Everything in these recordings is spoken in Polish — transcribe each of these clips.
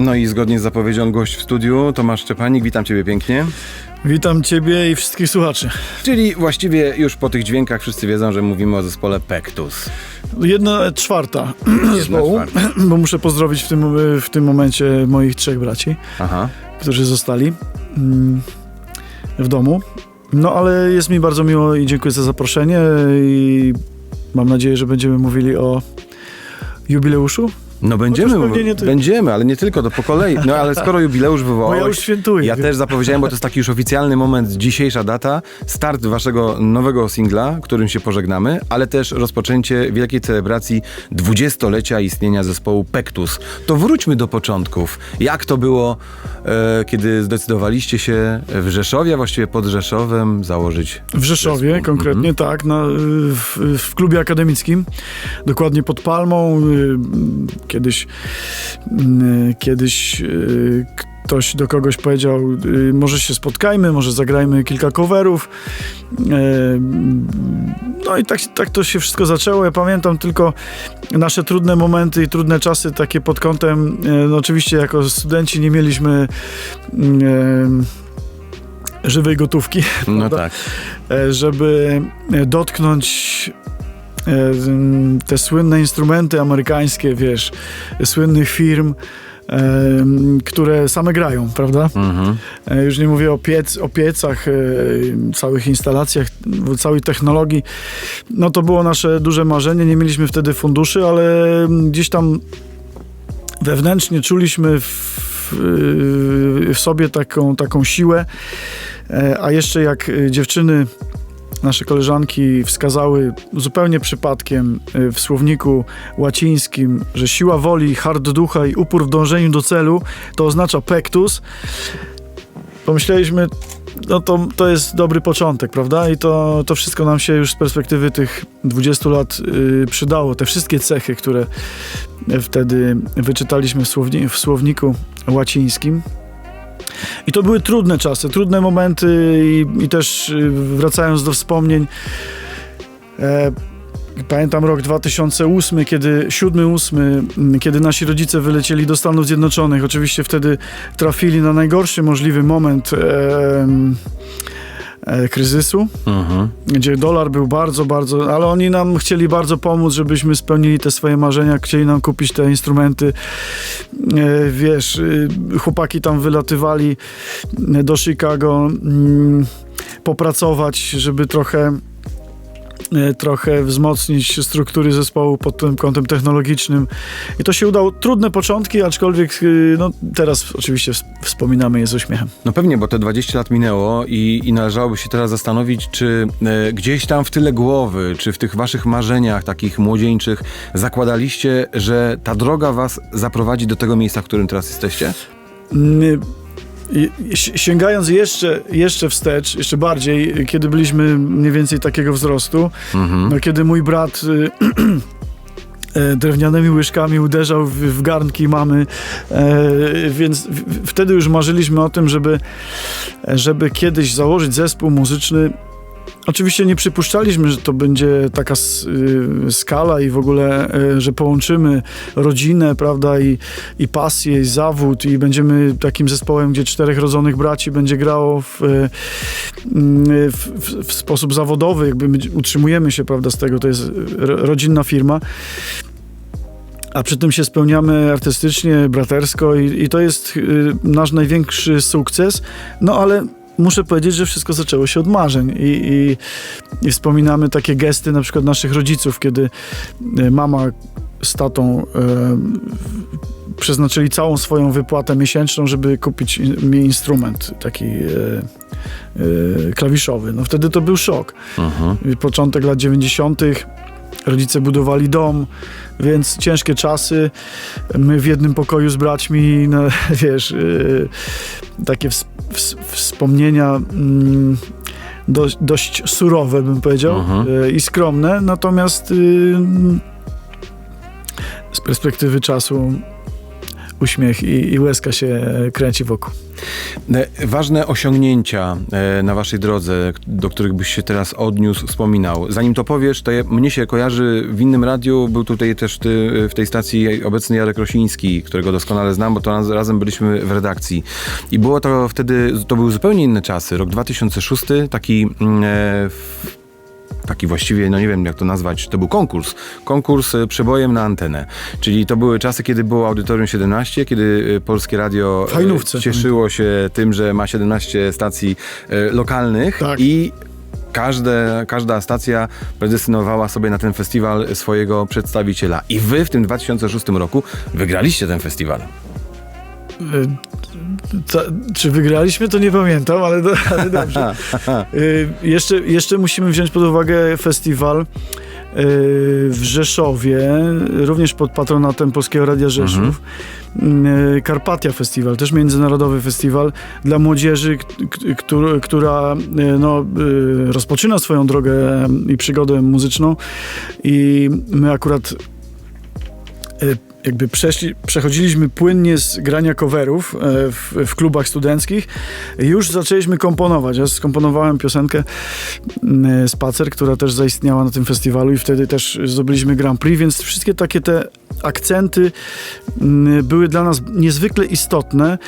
No i zgodnie z zapowiedzią gość w studiu, Tomasz Szczepanik, witam Ciebie pięknie. Witam Ciebie i wszystkich słuchaczy. Czyli właściwie już po tych dźwiękach wszyscy wiedzą, że mówimy o zespole Pektus. Jedna czwarta zespołu, czwarta. bo muszę pozdrowić w tym, w tym momencie moich trzech braci, Aha. którzy zostali mm, w domu. No ale jest mi bardzo miło i dziękuję za zaproszenie i mam nadzieję, że będziemy mówili o jubileuszu, No będziemy, będziemy, ale nie tylko, to po kolei. No ale skoro jubileusz bo wywołałeś... ja już świętuję. Ja też zapowiedziałem, bo to jest taki już oficjalny moment, dzisiejsza data, start waszego nowego singla, którym się pożegnamy, ale też rozpoczęcie wielkiej celebracji dwudziestolecia istnienia zespołu Pektus. To wróćmy do początków. Jak to było, e, kiedy zdecydowaliście się w Rzeszowie, a właściwie pod Rzeszowem założyć W Rzeszowie Zespół. konkretnie, tak, na, w, w klubie akademickim, dokładnie pod Palmą. y, Kiedyś, y, kiedyś y, ktoś do kogoś powiedział, y, może się spotkajmy, może zagrajmy kilka coverów. Y, No i tak, tak to się wszystko zaczęło. Ja pamiętam tylko nasze trudne momenty i trudne czasy takie pod kątem, no oczywiście jako studenci nie mieliśmy żywej gotówki No prawda? tak. e, żeby dotknąć te słynne instrumenty amerykańskie, wiesz, słynnych firm, e, które same grają, prawda? Mhm. E, Już nie mówię o, piec, o piecach, e, całych instalacjach, całej technologii. No to było nasze duże marzenie. Nie mieliśmy wtedy funduszy, ale gdzieś tam wewnętrznie czuliśmy w, w sobie taką, taką siłę. E, A jeszcze jak e, dziewczyny, nasze koleżanki wskazały zupełnie przypadkiem e, w słowniku łacińskim, że siła woli, hard ducha i upór w dążeniu do celu to oznacza pectus, pomyśleliśmy, no to, to jest dobry początek, prawda? I to, to wszystko nam się już z perspektywy tych 20 lat y, przydało. Te wszystkie cechy, które wtedy wyczytaliśmy w, słowni, w słowniku łacińskim. I to były trudne czasy, trudne momenty i, i też y, wracając do wspomnień, e, Pamiętam rok 2008, kiedy 7-8, mm, kiedy nasi rodzice wylecieli do Stanów Zjednoczonych. Oczywiście wtedy trafili na najgorszy możliwy moment e, kryzysu, Mhm. gdzie dolar był bardzo, bardzo, ale oni nam chcieli bardzo pomóc, żebyśmy spełnili te swoje marzenia, chcieli nam kupić te instrumenty. E, wiesz, y, chłopaki tam wylatywali do Chicago mm, popracować, żeby trochę e, trochę wzmocnić struktury zespołu pod tym kątem technologicznym. I to się udało. Trudne początki, aczkolwiek y, no, teraz oczywiście ws- wspominamy je z uśmiechem. No pewnie, bo te 20 lat minęło i, i należałoby się teraz zastanowić, czy e, gdzieś tam w tyle głowy, czy w tych waszych marzeniach takich młodzieńczych zakładaliście, że ta droga was zaprowadzi do tego miejsca, w którym teraz jesteście? Sięgając jeszcze, jeszcze wstecz, jeszcze bardziej, kiedy byliśmy mniej więcej takiego wzrostu, Mhm. no, kiedy mój brat y, e, drewnianymi łyżkami uderzał w, w garnki mamy, e, więc w, w- wtedy już marzyliśmy o tym, żeby, żeby kiedyś założyć zespół muzyczny. Oczywiście nie przypuszczaliśmy, że to będzie taka y, skala i w ogóle, e, że połączymy rodzinę, prawda, i, i pasję, i zawód i będziemy takim zespołem, gdzie czterech rodzonych braci będzie grało w, e, mm, w, w, sposób zawodowy, jakby my utrzymujemy się, prawda, z tego, to jest ro- rodzinna firma. A przy tym się spełniamy artystycznie, bratersko i, i to jest y, nasz największy sukces. No ale muszę powiedzieć, że wszystko zaczęło się od marzeń i, i, i wspominamy takie gesty na przykład naszych rodziców, kiedy y, mama z tatą y, przeznaczyli całą swoją wypłatę miesięczną, żeby kupić mi instrument taki y, y, klawiszowy. No wtedy to był szok. Mhm. Początek lat 90. Rodzice budowali dom, więc ciężkie czasy. My w jednym pokoju z braćmi, no, wiesz, yy, takie ws- ws- wspomnienia mm, dość, dość surowe, bym powiedział, Mhm. yy, i skromne. Natomiast yy, z perspektywy czasu uśmiech i, i łezka się kręci wokół. E, Ważne osiągnięcia e, na waszej drodze, do których byś się teraz odniósł, wspominał. Zanim to powiesz, to mnie się kojarzy w innym radiu, był tutaj też ty, e, w tej stacji obecny Jarek Rosiński, którego doskonale znam, bo to raz, razem byliśmy w redakcji. I było to wtedy, to były zupełnie inne czasy. Rok 2006, taki... mm, e, taki właściwie, no nie wiem jak to nazwać, to był konkurs. Konkurs e, przebojem na antenę. Czyli to były czasy, kiedy było Audytorium 17, kiedy e, Polskie Radio e, Fajnówce. cieszyło się tym, że ma 17 stacji lokalnych Tak. i każde, każda stacja predestynowała sobie na ten festiwal swojego przedstawiciela. I wy w tym 2006 roku wygraliście ten festiwal. Ta, czy wygraliśmy, to nie pamiętam, ale, do, ale dobrze. Y, jeszcze, jeszcze musimy wziąć pod uwagę festiwal y, w Rzeszowie, również pod patronatem Polskiego Radia Rzeszów. Y, Karpatia Festiwal, też międzynarodowy festiwal dla młodzieży, któr- która y, no, y, rozpoczyna swoją drogę i przygodę muzyczną. I my akurat y, jakby przeszli, przechodziliśmy płynnie z grania coverów e, w, w klubach studenckich. Już zaczęliśmy komponować. Ja skomponowałem piosenkę mm, Spacer, która też zaistniała na tym festiwalu i wtedy też zdobyliśmy Grand Prix, więc wszystkie takie te akcenty mm, były dla nas niezwykle istotne.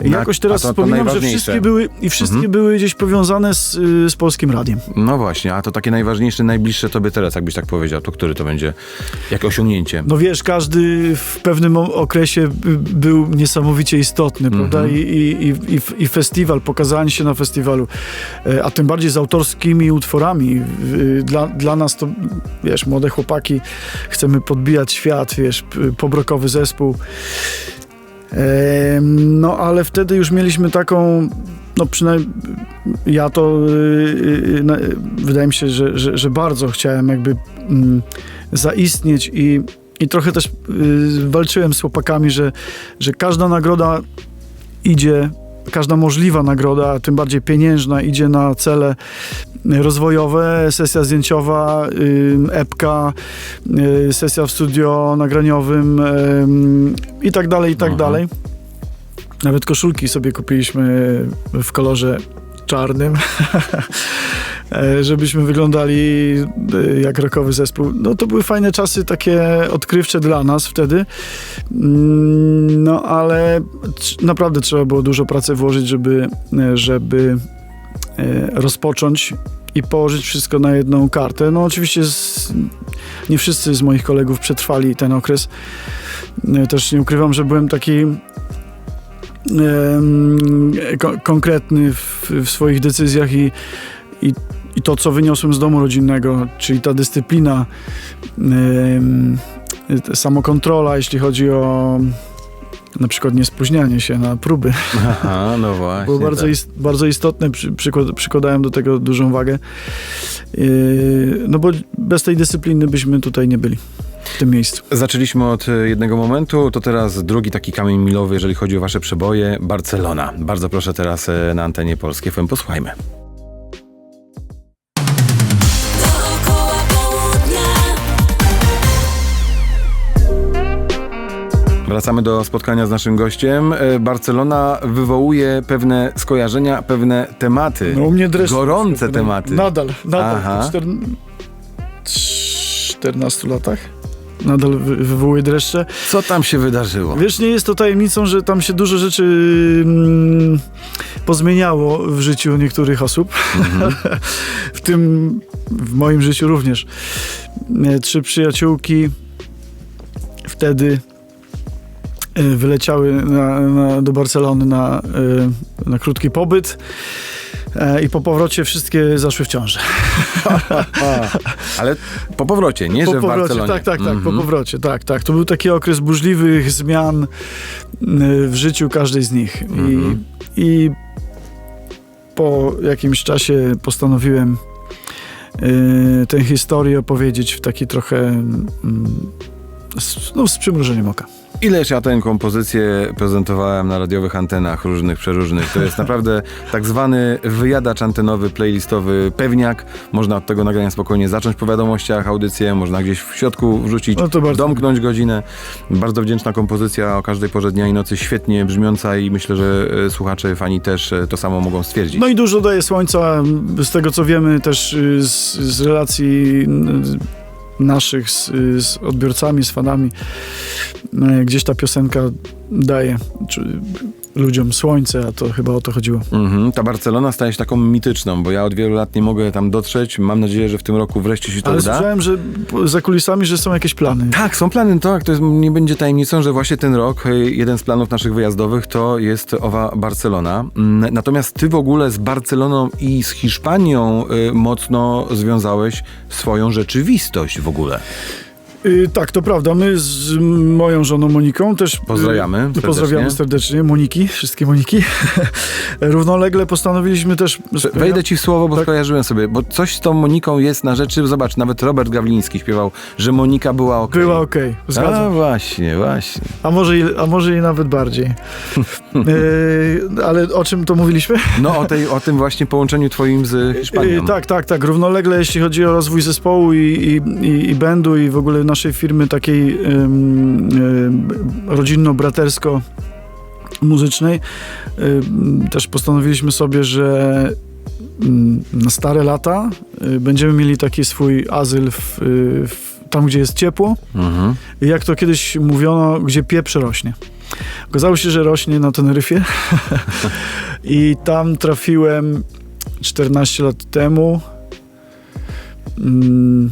Na- Jakoś teraz to- to wspominam, że wszystkie były i wszystkie Mhm. były gdzieś powiązane z, y, z Polskim Radiem. No właśnie, a to takie najważniejsze, najbliższe tobie teraz, jakbyś tak powiedział, to który to będzie? Jakie osiągnięcie? No wiesz, każdy w pewnym okresie by- był niesamowicie istotny, prawda? I, i, i, i, I festiwal, pokazanie się na festiwalu, e, a tym bardziej z autorskimi utworami. Y, Dla, dla nas to, wiesz, młode chłopaki, chcemy podbijać świat, wiesz, pobrokowy zespół. No, ale wtedy już mieliśmy taką, no przynajmniej ja to y, y, wydaje mi się, że, że, że bardzo chciałem jakby mm, zaistnieć i, i trochę też y, walczyłem z chłopakami, że, że każda nagroda idzie, każda możliwa nagroda, a tym bardziej pieniężna, idzie na cele rozwojowe, sesja zdjęciowa, y, epka, y, sesja w studio nagraniowym i tak dalej, i tak Aha. dalej. Nawet koszulki sobie kupiliśmy w kolorze czarnym, żebyśmy wyglądali e, jak rokowy zespół. No to były fajne czasy, takie odkrywcze dla nas wtedy. Mm, No ale naprawdę trzeba było dużo pracy włożyć, żeby, e, żeby e, rozpocząć i położyć wszystko na jedną kartę. No oczywiście z, nie wszyscy z moich kolegów przetrwali ten okres. E, Też nie ukrywam, że byłem taki konkretny w, w swoich decyzjach i, i, i to, co wyniosłem z domu rodzinnego, czyli ta dyscyplina, ta samokontrola, jeśli chodzi o na przykład niespóźnianie się na próby, Aha, no właśnie. było bardzo, tak. ist, bardzo istotne, przy, przykład, przykładałem do tego dużą wagę, Yy, no bo bez tej dyscypliny byśmy tutaj nie byli w tym miejscu. Zaczęliśmy od e, jednego momentu, to teraz drugi taki kamień milowy, jeżeli chodzi o wasze przeboje, Barcelona. Bardzo proszę teraz e, na antenie polskiej FM, posłuchajmy. Wracamy do spotkania z naszym gościem. E, Barcelona wywołuje pewne skojarzenia, pewne tematy. No u mnie dreszcz. Gorące tematy. Nadal, nadal. Aha. Po czter... 14 latach? Nadal wy- wywołuje dreszcze. Co tam się wydarzyło? Wiesz, nie jest to tajemnicą, że tam się dużo rzeczy mm, pozmieniało w życiu niektórych osób. w tym w moim życiu również. E, Trzy przyjaciółki wtedy wyleciały na, na, do Barcelony na, e, na krótki pobyt. E, I po powrocie wszystkie zaszły w ciążę. A, ale po powrocie, nie, Po że w powrocie, Barcelonie. tak, tak, tak, po Mhm. powrocie, tak, tak. To był taki okres burzliwych zmian y, w życiu każdej z nich. Mhm. I, I po jakimś czasie postanowiłem y, tę historię opowiedzieć w taki trochę mm, z, no, z przymrużeniem oka. Ileż ja tę kompozycję prezentowałem na radiowych antenach różnych, przeróżnych. To jest naprawdę tak zwany wyjadacz antenowy, playlistowy pewniak. Można od tego nagrania spokojnie zacząć po wiadomościach audycję, można gdzieś w środku wrzucić, No bardzo- domknąć godzinę. Bardzo wdzięczna kompozycja o każdej porze dnia i nocy, świetnie brzmiąca i myślę, że e, słuchacze, fani też e, to samo mogą stwierdzić. No i dużo daje słońca, z tego co wiemy też y, z, z relacji y, naszych z, z odbiorcami, z fanami, y, gdzieś ta piosenka daje czy, ludziom słońce, a to chyba o to chodziło. Mhm, ta Barcelona staje się taką mityczną, bo ja od wielu lat nie mogę tam dotrzeć. Mam nadzieję, że w tym roku wreszcie się to Ale uda. słyszałem, że za kulisami, że są jakieś plany. Tak, są plany, tak, to jest, nie będzie tajemnicą, że właśnie ten rok, y, jeden z planów naszych wyjazdowych to jest owa Barcelona. Mm, Natomiast ty w ogóle z Barceloną i z Hiszpanią y, mocno związałeś swoją rzeczywistość w ogóle. Y, tak, to prawda. My z moją żoną Moniką też. Pozdrawiamy y, serdecznie. Pozdrawiamy serdecznie. Moniki, wszystkie Moniki. Równolegle postanowiliśmy też. Wejdę ci w słowo, bo Tak. skojarzyłem sobie, bo coś z tą Moniką jest na rzeczy, zobacz, nawet Robert Gawliński śpiewał, że Monika była ok. Była A zgadzam. właśnie, właśnie. A może, i, a może i nawet bardziej. Y, ale o czym to mówiliśmy? No o, tej, o tym właśnie połączeniu twoim z Hiszpanią. Y, tak, tak, tak. Równolegle, jeśli chodzi o rozwój zespołu i, i, i, i i w ogóle naszej firmy takiej rodzinno-bratersko muzycznej, też postanowiliśmy sobie, że ym, na stare lata y, będziemy mieli taki swój azyl w, y, w, tam, gdzie jest ciepło. Mhm. Jak to kiedyś mówiono, gdzie pieprz rośnie. Okazało się, że rośnie na Teneryfie i tam trafiłem 14 lat temu. Mm.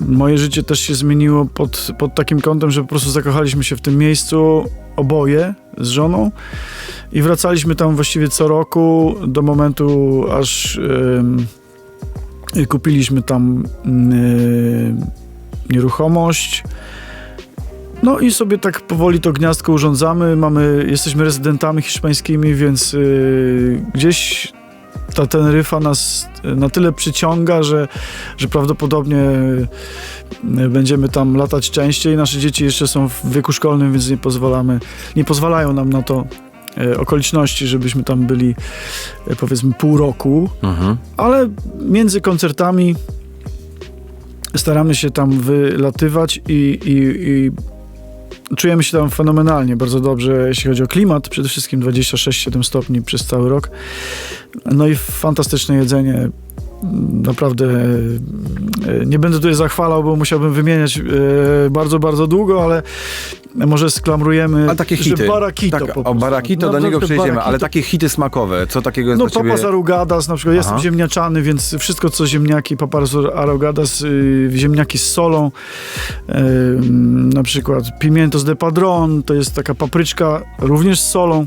Moje życie też się zmieniło pod, pod takim kątem, że po prostu zakochaliśmy się w tym miejscu oboje z żoną i wracaliśmy tam właściwie co roku do momentu, aż em, kupiliśmy tam em, nieruchomość. No i sobie tak powoli to gniazdko urządzamy. Mamy, jesteśmy rezydentami hiszpańskimi, więc y, gdzieś ta Teneryfa nas na tyle przyciąga, że, że prawdopodobnie y, będziemy tam latać częściej. Nasze dzieci jeszcze są w wieku szkolnym, więc nie pozwalamy, nie pozwalają nam na to y, okoliczności, żebyśmy tam byli y, powiedzmy pół roku Mhm. ale między koncertami staramy się tam wylatywać i, i, i czujemy się tam fenomenalnie, bardzo dobrze, jeśli chodzi o klimat, przede wszystkim 26-7 stopni przez cały rok. No i fantastyczne jedzenie. Naprawdę nie będę tutaj zachwalał, bo musiałbym wymieniać e, bardzo, bardzo długo, ale może sklamrujemy, A takie że hity. barakito Tak, o barakito, do Naprawdę niego przejdziemy, ale barakito. takie hity smakowe, co takiego jest No dla papas arugadas, na przykład jestem Aha. ziemniaczany, więc wszystko co ziemniaki, papas arugadas, y, ziemniaki z solą, y, na przykład pimientos de padron, to jest taka papryczka również z solą.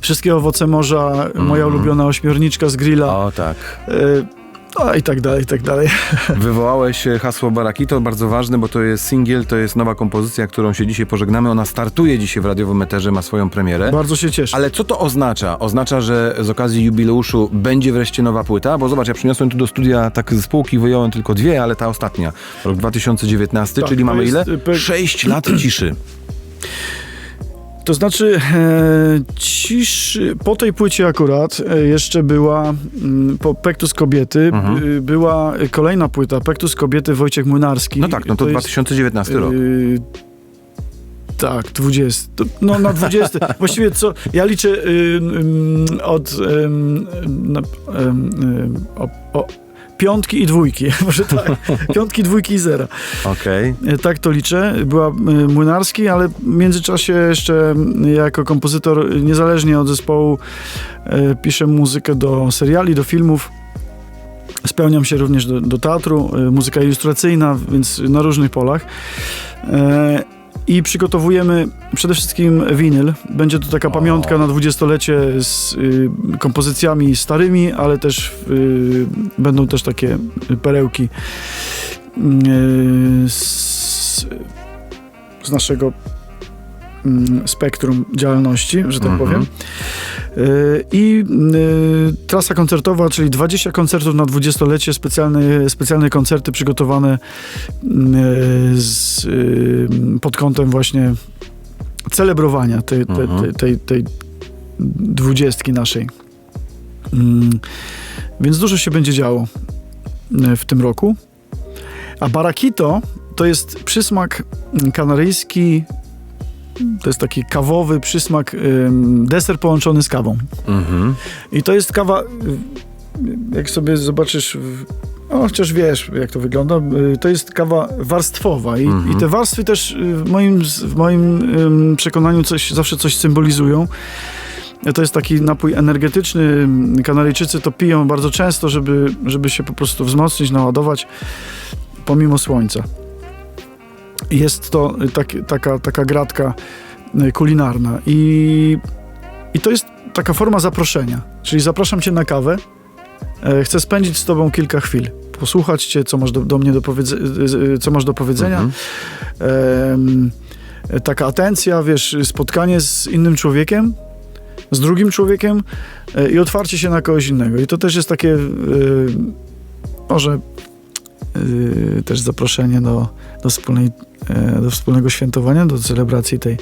Wszystkie owoce morza, moja Mhm. ulubiona ośmiorniczka z grilla, O tak. y, no i tak dalej, i tak dalej. Wywołałeś e, hasło Barakito, bardzo ważne, bo to jest singiel, to jest nowa kompozycja, którą się dzisiaj pożegnamy. Ona startuje dzisiaj w radiowym eterze, ma swoją premierę. Bardzo się cieszę. Ale co to oznacza? Oznacza, że z okazji jubileuszu będzie wreszcie nowa płyta? Bo zobacz, ja przyniosłem tu do studia tak z spółki, wyjąłem tylko dwie, ale ta ostatnia, rok 2019, Tak, czyli to mamy ile? y, Sześć lat ciszy. To znaczy, e, ciszy, po tej płycie akurat e, jeszcze była, mm, po Pektus Kobiety, Mhm. y, była kolejna płyta, Pektus Kobiety Wojciech Młynarski. No tak, no to, jest, 2019 rok. y, tak, 20. To, no na 20. Właściwie co, ja liczę y, y, od o, o, piątki i dwójki, może tak, piątki, dwójki i zera. Okej. E, Tak to liczę. Była y, Młynarski, ale w międzyczasie jeszcze jako kompozytor y, niezależnie od zespołu piszę muzykę do seriali, do filmów. Spełniam się również do, do teatru, muzyka ilustracyjna, więc na różnych polach. I przygotowujemy przede wszystkim winyl. Będzie to taka pamiątka na dwudziestolecie z y, kompozycjami starymi, ale też y, będą też takie perełki y, z, z naszego mm, spektrum działalności, że tak Mhm. powiem. Yy, I yy, trasa koncertowa, czyli 20 koncertów na 20-lecie, specjalne, specjalne koncerty przygotowane yy, z, pod kątem właśnie celebrowania tej, tej, Mhm. tej, tej, tej dwudziestki naszej. Więc dużo się będzie działo w tym roku. A Barakito to jest przysmak kanaryjski, to jest taki kawowy przysmak, deser połączony z kawą. Mhm. I to jest kawa, y, jak sobie zobaczysz, no, chociaż wiesz, jak to wygląda, y, to jest kawa warstwowa i, Mhm. i te warstwy też y, w moim, w moim przekonaniu coś, zawsze coś symbolizują. To jest taki napój energetyczny. Kanaryjczycy to piją bardzo często, żeby, żeby się po prostu wzmocnić, naładować pomimo słońca. Jest to tak, taka, taka gratka y, kulinarna i, i to jest taka forma zaproszenia. Czyli zapraszam cię na kawę, e, chcę spędzić z tobą kilka chwil, posłuchać cię, co masz do, do mnie do, co masz do powiedzenia. Mhm. E, taka atencja, wiesz, spotkanie z innym człowiekiem, z drugim człowiekiem e, i otwarcie się na kogoś innego. I to też jest takie y, może y, też zaproszenie do, do, wspólnej, e, do wspólnego świętowania, do celebracji tej,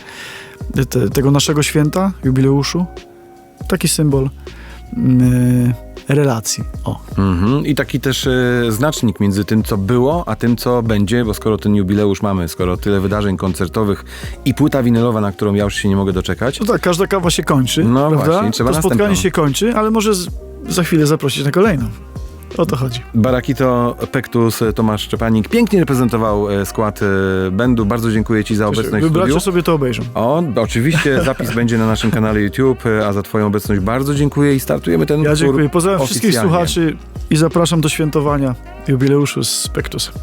te, tego naszego święta, jubileuszu. Taki symbol y, relacji. O. Mhm. I taki też e, znacznik między tym, co było, a tym, co będzie, bo skoro ten jubileusz mamy, skoro tyle wydarzeń koncertowych i płyta winylowa, na którą ja już się nie mogę doczekać. No tak, każda kawa się kończy, No prawda? właśnie, trzeba to spotkanie następną. się kończy, ale może z, za chwilę zaprosić na kolejną. O to chodzi. Barakito Pektus Tomasz Szczepanik pięknie reprezentował e, skład e, bandu. Bardzo dziękuję Ci za obecność w studiu. Wybracie sobie to obejrzą. O, oczywiście zapis będzie na naszym kanale YouTube, e, a za Twoją obecność bardzo dziękuję i startujemy ten Ja dziękuję. Pozdrawiam wszystkich słuchaczy i zapraszam do świętowania jubileuszu z Pektusem.